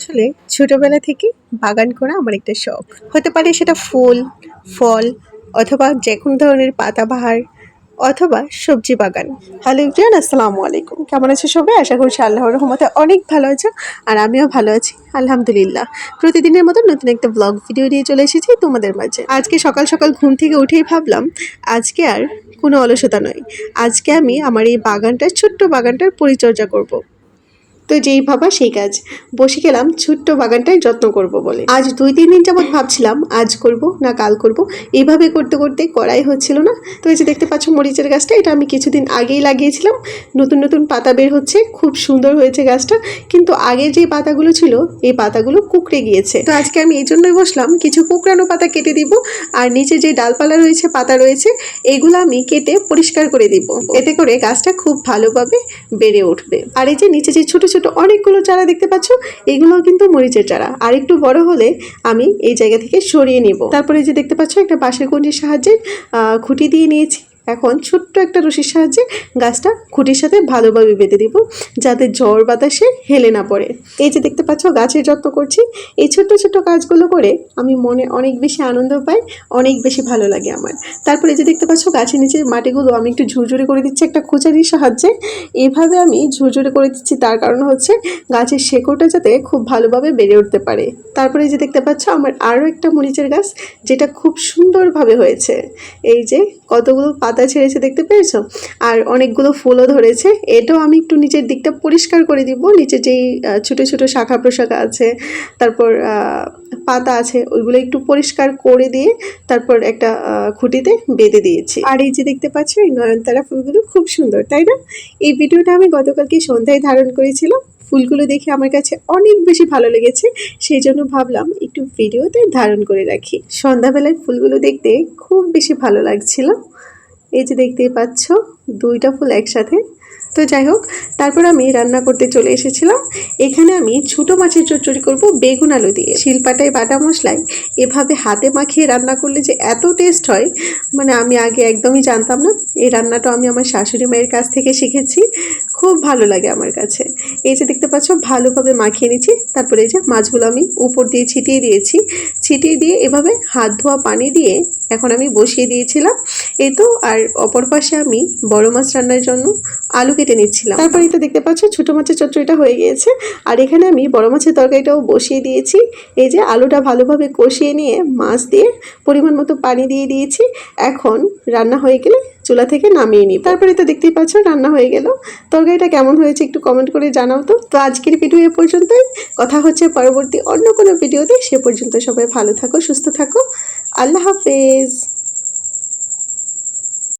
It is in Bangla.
আসলে ছোটবেলা থেকে বাগান করা আমার একটা শখ। হতে পারে সেটা ফুল, ফল, অথবা যে কোনো ধরনের পাতাবাহার, অথবা সবজি বাগান। হ্যালো ইভরিয়ান আসসালামু আলাইকুম। কেমন আছে সবাই? আশা করছি আল্লাহর রহমতে অনেক ভালো আছো, আর আমিও ভালো আছি, আলহামদুলিল্লাহ। প্রতিদিনের মতো নতুন একটা ব্লগ ভিডিও নিয়ে চলে এসেছি তোমাদের মাঝে। আজকে সকাল সকাল ঘুম থেকে উঠেই ভাবলাম, আজকে আর কোনো অলসতা নয়। আজকে আমি আমার এই বাগানটার, ছোট্ট বাগানটার পরিচর্যা করব। তো যেই ভাবা সেই কাজ। বসে গেলাম ছোট্ট বাগানটায় যত্ন করব বলে। আজ দুই তিন দিন যাবৎ ভাবছিলাম, আজ করব না কাল করব। এইভাবে করতে করতে করাই হচ্ছিল না। তো এই যে দেখতে পাচ্ছ মরিচের গাছটা, এটা আমি কিছুদিন আগেই লাগিয়েছিলাম। নতুন নতুন পাতা বের হচ্ছে, খুব সুন্দর হয়েছে গাছটা। কিন্তু আগের যে পাতাগুলো ছিল, এই পাতাগুলো কুকড়ে গিয়েছে। তো আজকে আমি এই জন্যই বসলাম, কিছু কুকড়ানো পাতা কেটে দিব, আর নিচে যে ডালপালা রয়েছে, পাতা রয়েছে, এগুলো আমি কেটে পরিষ্কার করে দিব। এতে করে গাছটা খুব ভালোভাবে বেড়ে উঠবে। আর এই যে নিচে যে ছোট ছোট অনেকগুলো চারা দেখতে পাচ্ছ। এগুলো কিন্তু মরিচের চারা। আর একটু বড় হলে আমি এই জায়গা থেকে সরিয়ে নিব। তারপরে যে দেখতে পাচ্ছ, একটা বাঁশের কুঞ্জির সাহায্যে খুঁটি দিয়ে নিয়েছি। এখন ছোট্ট একটা রশির সাহায্যে গাছটা খুঁটির সাথে ভালোভাবে বেঁধে দিব, যাতে ঝড় বাতাসে হেলে না পড়ে। এই যে দেখতে পাচ্ছ, গাছের যত্ন করছি। এই ছোট্ট ছোট্ট কাজগুলো করে আমি মনে অনেক বেশি আনন্দ পাই, অনেক বেশি ভালো লাগে আমার। তারপরে যে দেখতে পাচ্ছ, গাছের নিচে মাটিগুলো আমি একটু ঝুরঝুরে করে দিচ্ছি একটা খোঁচারির সাহায্যে। এভাবে আমি ঝুরঝুরে করে দিচ্ছি, তার কারণ হচ্ছে গাছের শেকড়টা যাতে খুব ভালোভাবে বেড়ে উঠতে পারে। তারপরে যে দেখতে পাচ্ছ, আমার আরও একটা মরিচের গাছ, যেটা খুব সুন্দরভাবে হয়েছে। এই যে কতগুলো পাতা ছেড়েছে, দেখতে পেয়েছ? আর অনেকগুলো ফুলও ধরেছে। এটাও আমি একটু নিচের দিকটা পরিষ্কার করে দিব। নিচে যেই ছোটো ছোটো শাখা প্রশাখা আছে, তারপর পাতা আছে, ওইগুলো একটু পরিষ্কার করে দিয়ে তারপর একটা খুঁটিতে বেঁধে দিয়েছি। আর এই যে দেখতে পাচ্ছ, এই নয়নতারা ফুলগুলো খুব সুন্দর, তাই না? এই ভিডিওটা আমি গতকালকে সন্ধ্যায় ধারণ করেছিলাম। ফুলগুলো দেখে আমার কাছে অনেক বেশি ভালো লেগেছে, সেই জন্য ভাবলাম একটু ভিডিওতে ধারণ করে রাখি। সন্ধ্যাবেলায় ফুলগুলো দেখতে খুব বেশি ভালো লাগছিল। এই যে দেখতেই পাচ্ছ, দুইটা ফুল একসাথে। তো যাই হোক, তারপর আমি রান্না করতে চলে এসেছিলাম। এখানে আমি ছোটো মাছের চচ্চড়ি করব বেগুন আলু দিয়ে। শিলপাটায় বাটা মশলায় এভাবে হাতে মাখিয়ে রান্না করলে যে এত টেস্ট হয় মানে আমি আগে একদমই জানতাম না। এই রান্নাটা আমি আমার শাশুড়ি মায়ের কাছ থেকে শিখেছি। খুব ভালো লাগে আমার কাছে। এই যে দেখতে পাচ্ছ, ভালোভাবে মাখিয়ে নিচ্ছি। তারপরে এই যে মাছগুলো আমি উপর দিয়ে ছিটিয়ে দিয়েছি। ছিটিয়ে দিয়ে এভাবে হাত ধোয়া পানি দিয়ে এখন আমি বসিয়ে দিয়েছিলাম। এই তো, আর অপর পাশে আমি বড় মাছ রান্নার জন্য আলু কেটে নিচ্ছিলাম। তারপরে তো দেখতে পাচ্ছ, ছোটো মাছের চচ্চড়িটা হয়ে গিয়েছে। আর এখানে আমি বড় মাছের তরকারিটাও বসিয়ে দিয়েছি। এই যে আলুটা ভালোভাবে কষিয়ে নিয়ে মাছ দিয়ে পরিমাণ মতো পানি দিয়ে দিয়েছি। এখন রান্না হয়ে গেলে চুলা থেকে নামিয়ে নিই তারপরে তো দেখতেই পাচ্ছ, রান্না হয়ে গেল। তরকারিটা কেমন হয়েছে একটু কমেন্ট করে জানাও তো। তো আজকের ভিডিও এ পর্যন্তই। কথা হচ্ছে পরবর্তী অন্য কোনো ভিডিওতে সে পর্যন্ত সবাই ভালো থাকো, সুস্থ থাকো। আল্লাহ হাফেজ।